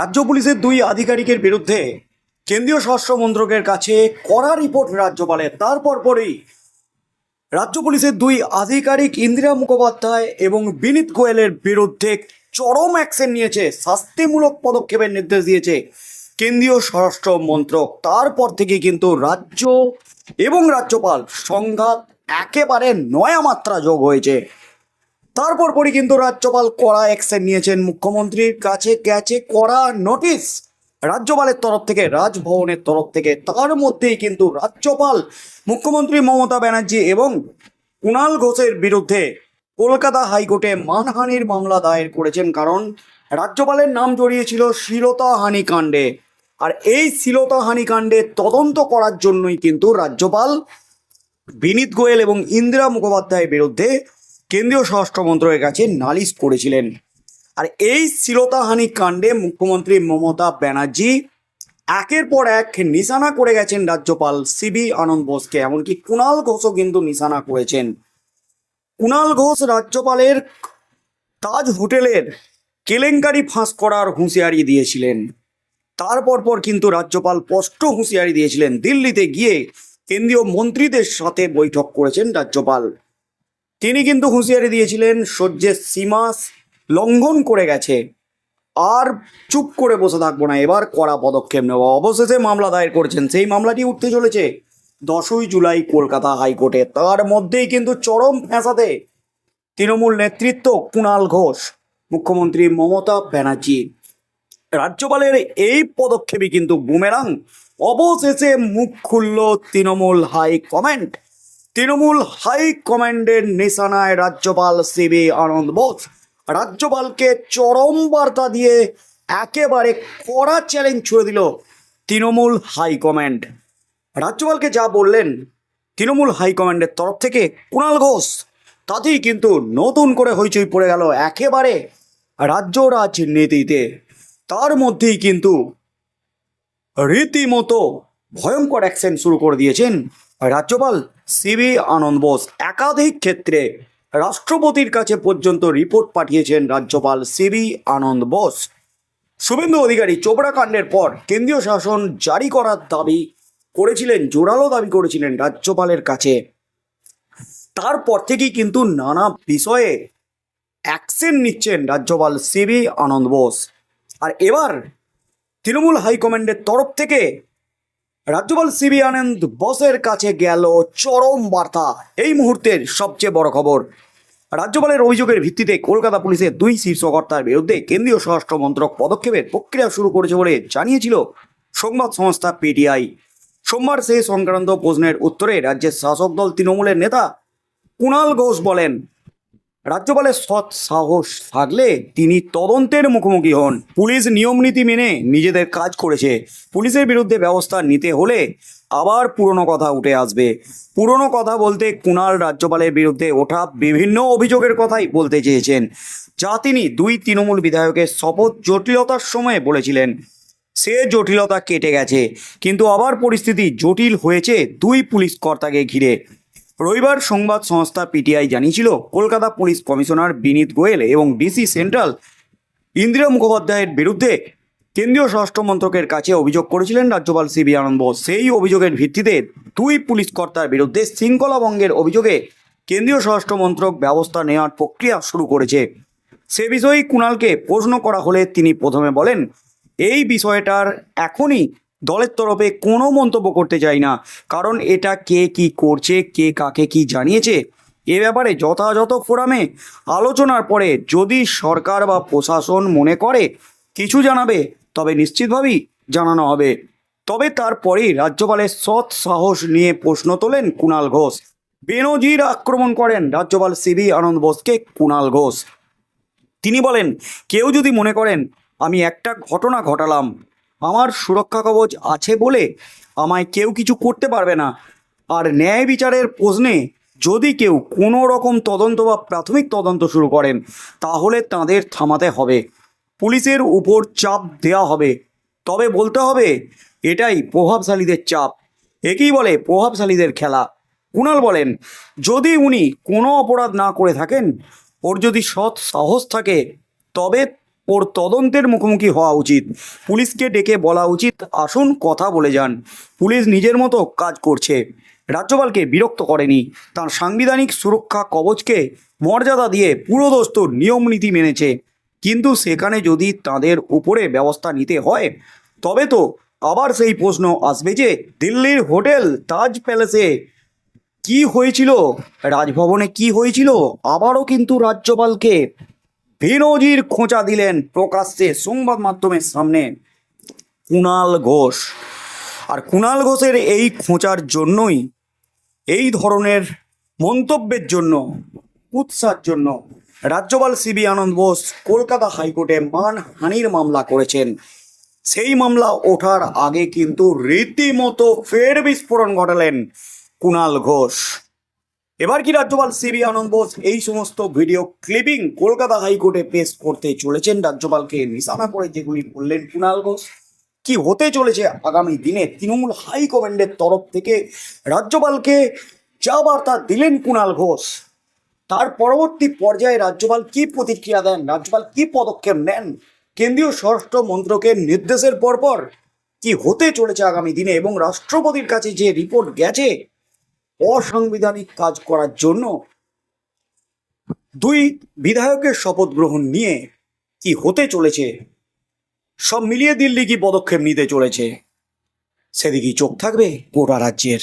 রাজ্য পুলিশের দুই আধিকারিকের বিরুদ্ধে কেন্দ্রীয় স্বরাষ্ট্র মন্ত্রকের কাছে কড়া রিপোর্ট রাজ্যপালের। তারপর পরেই রাজ্য পুলিশের দুই আধিকারিক ইন্দিরা মুখোপাধ্যায় এবং বিনীত গোয়েলের বিরুদ্ধে চরম অ্যাকশন নিয়েছে, শাস্তিমূলক পদক্ষেপের নির্দেশ দিয়েছে কেন্দ্রীয় স্বরাষ্ট্র মন্ত্রক। তারপর থেকে কিন্তু রাজ্য এবং রাজ্যপাল সংঘাত একেবারে নয়া মাত্রা যোগ হয়েছে। তারপর পরই কিন্তু রাজ্যপাল কড়া অ্যাকশন নিয়েছেন মুখ্যমন্ত্রীর কাছে, গেছে কড়া নোটিশ রাজ্যপালের তরফ থেকে, রাজভবনের তরফ থেকে, তার মধ্যেই কিন্তু রাজ্যপাল মুখ্যমন্ত্রী মমতা ব্যানার্জি এবং কুণাল ঘোষের বিরুদ্ধে কলকাতা হাইকোর্টে মানহানির মামলা দায়ের করেছেন কারণ রাজ্যপালের নাম জড়িয়েছিল শ্লীলতাহানি কাণ্ডে। আর এই শ্লীলতাহানি কাণ্ডে তদন্ত করার জন্যই কিন্তু রাজ্যপাল বিনীত গোয়েল এবং ইন্দিরা মুখোপাধ্যায়ের বিরুদ্ধে কেন্দ্রীয় স্বরাষ্ট্র মন্ত্রকের কাছে নালিশ করেছিলেন। আর এই শ্লীলতাহানি কাণ্ডে মুখ্যমন্ত্রী মমতা ব্যানার্জি একের পর এক নিশানা করে গেছেন রাজ্যপাল সিবি আনন্দ বোসকে, এমনকি কুণাল ঘোষও কিন্তু নিশানা করেছেন। কুণাল ঘোষ রাজ্যপালের তাজ হোটেলের কেলেঙ্কারি ফাঁস করার হুঁশিয়ারি দিয়েছিলেন। তারপর পর কিন্তু রাজ্যপাল স্পষ্ট হুঁশিয়ারি দিয়েছিলেন, দিল্লিতে গিয়ে কেন্দ্রীয় মন্ত্রীদের সাথে বৈঠক করেছেন রাজ্যপাল। তিনি কিন্তু হুঁশিয়ারি দিয়েছিলেন সহ্যের সীমা লঙ্ঘন করে গেছে। আর চুপ করে বসে থাকব না, এবার কড়া পদক্ষেপ নেওয়া। অবশেষে মামলা দায়ের করেছেন, সেই মামলাটি উঠতে চলেছে দশই জুলাই কলকাতা হাইকোর্টে। তার মধ্যেই কিন্তু চরম ফ্যাঁসাতে তৃণমূল নেতৃত্ব কুণাল ঘোষ, মুখ্যমন্ত্রী মমতা ব্যানার্জি। রাজ্যপালের এই পদক্ষেপই কিন্তু বুমেরাং। অবশেষে মুখ খুলল Trinamool high command Trinamool high কমান্ডের নিশানায় রাজ্যপাল সিবি আনন্দ বোস। রাজ্যপালকে চরম বার্তা দিয়ে একেবারে কড়া চ্যালেঞ্জ ছুড়ে দিল তৃণমূল হাই কমান্ড। রাজ্যপালকে যা বললেন, তৃণমূল হাইকমান্ডের তরফ থেকে কুণাল ঘোষ, তাতেই কিন্তু নতুন করে হইচই পড়ে গেল একেবারে রাজ্য রাজনীতিতে। তার মধ্যেই কিন্তু রীতিমতো ভয়ঙ্কর অ্যাকশন শুরু করে দিয়েছেন রাজ্যপাল সিবি আনন্দ বোস একাধিক ক্ষেত্রে রাষ্ট্রপতির কাছে পর্যন্ত রিপোর্ট পাঠিয়েছেন রাজ্যপাল সিবি আনন্দ বোস। শুভেন্দু অধিকারী চোপড়া কাণ্ডের পর কেন্দ্রীয় শাসন জারি করার দাবি করেছিলেন, জোরালো দাবি করেছিলেন রাজ্যপালের কাছে। তারপর থেকেই কিন্তু নানা বিষয়ে অ্যাকশন নিচ্ছেন রাজ্যপাল সিবি আনন্দ বোস। আর এবার তৃণমূল হাইকমান্ডের তরফ থেকে রাজ্যপাল সিবি আনন্দ বসের কাছে গেল চরম বার্তা। এই মুহূর্তের সবচেয়ে বড় খবর, রাজ্যপালের অভিযোগের ভিত্তিতে কলকাতা পুলিশের দুই শীর্ষকর্তার বিরুদ্ধে কেন্দ্রীয় স্বরাষ্ট্র মন্ত্রক পদক্ষেপের প্রক্রিয়া শুরু করেছে বলে জানিয়েছিল সংবাদ সংস্থা পিটিআই সোমবার সেই সংক্রান্ত প্রশ্নের উত্তরে রাজ্যের শাসক দল তৃণমূলের নেতা কুণাল ঘোষ বলেন রাজ্যপালের সৎ সাহস থাকলে তিনি তদন্তের মুখোমুখি হন। পুলিশ নিয়মনীতি মেনে নিজেদের কাজ করেছে। পুলিশের বিরুদ্ধে ব্যবস্থা নিতে হলে আবার পুরনো কথা উঠে আসবে। পুরনো কথা বলতে কুণাল রাজ্যপালের বিরুদ্ধে ওঠা বিভিন্ন অভিযোগের কথাই বলতে চেয়েছেন। যা তিনি দুই তৃণমূল বিধায়কের শপথ জটিলতার সময় বলেছিলেন। সে জটিলতা কেটে গেছে, কিন্তু আবার পরিস্থিতি জটিল হয়েছে দুই পুলিশ কর্তাকে ঘিরে। রবিবার সংবাদ সংস্থা পিটিআই জানিয়েছিল, কলকাতা পুলিশ কমিশনার বিনীত গোয়েল এবং ডিসি সেন্ট্রাল ইন্দিরা মুখোপাধ্যায়ের বিরুদ্ধে কেন্দ্রীয় স্বরাষ্ট্র মন্ত্রকের কাছে অভিযোগ করেছিলেন রাজ্যপাল সিবি আনন্দ বোস। সেই অভিযোগের ভিত্তিতে দুই পুলিশ কর্তার বিরুদ্ধে শৃঙ্খলা ভঙ্গের অভিযোগে কেন্দ্রীয় স্বরাষ্ট্র মন্ত্রক ব্যবস্থা নেওয়ার প্রক্রিয়া শুরু করেছে। সে বিষয়ে কুণালকে প্রশ্ন করা হলে তিনি প্রথমে বলেন, এই বিষয়টার এখনই দলের তরফে কোনো মন্তব্য করতে চাই না। কারণ এটা কে কি করছে, কে কাকে কি জানিয়েছে, এ ব্যাপারে যথাযথ ফোরামে আলোচনার পরে যদি সরকার বা প্রশাসন মনে করে কিছু জানাবে, তবে নিশ্চিতভাবেই জানানো হবে। তবে তারপরেই রাজ্যপালের সৎ সাহস নিয়ে প্রশ্ন তোলেন কুণাল ঘোষ। বেনজির আক্রমণ করেন রাজ্যপাল সিবি আনন্দ বোসকে কুণাল ঘোষ। তিনি বলেন, কেউ যদি মনে করেন, আমি একটা ঘটনা ঘটালাম। আমার সুরক্ষা কবচ আছে বলে আমায় কেউ কিছু করতে পারবে না। আর ন্যায় বিচারের প্রশ্নে যদি কেউ কোনো রকম তদন্ত বা প্রাথমিক তদন্ত শুরু করেন, তাহলে তাদের থামাতে হবে। পুলিশের উপর চাপ দেওয়া হবে। তবে বলতে হবে, এটাই প্রভাবশালীদের চাপ। একেই বলে প্রভাবশালীদের খেলা। কুণাল বলেন, যদি উনি কোনো অপরাধ না করে থাকেন, ওর যদি সৎ সাহস থাকে, তবে ওর তদন্তের মুখোমুখি হওয়া উচিত। পুলিশকে ডেকে বলা উচিত, আসুন, কথা বলে যান। পুলিশ নিজের মতো কাজ করছে। রাজ্যপালকে বিরক্ত করেনি। তার সাংবিধানিক সুরক্ষা কবচকে মর্যাদা দিয়ে পুরোদস্তুর নিয়ম নীতি মেনেছে। কিন্তু সেখানে যদি তাদের উপরে ব্যবস্থা নিতে হয়, তবে তো আবার সেই প্রশ্ন আসবে যে, দিল্লির হোটেল তাজ প্যালেসে কি হয়েছিল? রাজভবনে কি হয়েছিল? আবারও কিন্তু রাজ্যপালকে বেনজির খোঁচা দিলেন প্রকাশ্যে সংবাদ মাধ্যমের সামনে কুণাল ঘোষ। আর কুণাল ঘোষের এই খোঁচার জন্যই, এই ধরনের মন্তব্যের জন্য, উৎসার জন্য রাজ্যপাল সিবি আনন্দ বোস কলকাতা হাইকোর্টে মানহানির মামলা করেছেন। সেই মামলা ওঠার আগে কিন্তু রীতিমতো ফের বিস্ফোরণ ঘটালেন কুণাল ঘোষ। এবার কি রাজ্যপাল সিবি আনন্দ বোস এই সমস্ত ভিডিও ক্লিপিং কলকাতা হাইকোর্টে পেশ করতে চলেছেন? রাজ্যপালকে নিশানা করে যেগুলি বললেন কুণাল ঘোষ, কি হতে চলেছে আগামী দিনে? তৃণমূল হাইকমান্ডের তরফ থেকে রাজ্যপালকে যা বার্তা দিলেন কুণাল ঘোষ, তার পরবর্তী পর্যায়ে রাজ্যপাল কি প্রতিক্রিয়া দেন? রাজ্যপাল কি পদক্ষেপ নেন? কেন্দ্রীয় স্বরাষ্ট্র মন্ত্রকের নির্দেশের পরপর কি হতে চলেছে আগামী দিনে? এবং রাষ্ট্রপতির কাছে যে রিপোর্ট গেছে অসাংবিধানিক কাজ করার জন্য দুই বিধায়কের শপথ গ্রহণ নিয়ে কি হতে চলেছে? সব মিলিয়ে দিল্লি কি পদক্ষেপ নিতে চলেছে? সেদিকেই চোখ থাকবে গোটা রাজ্যের।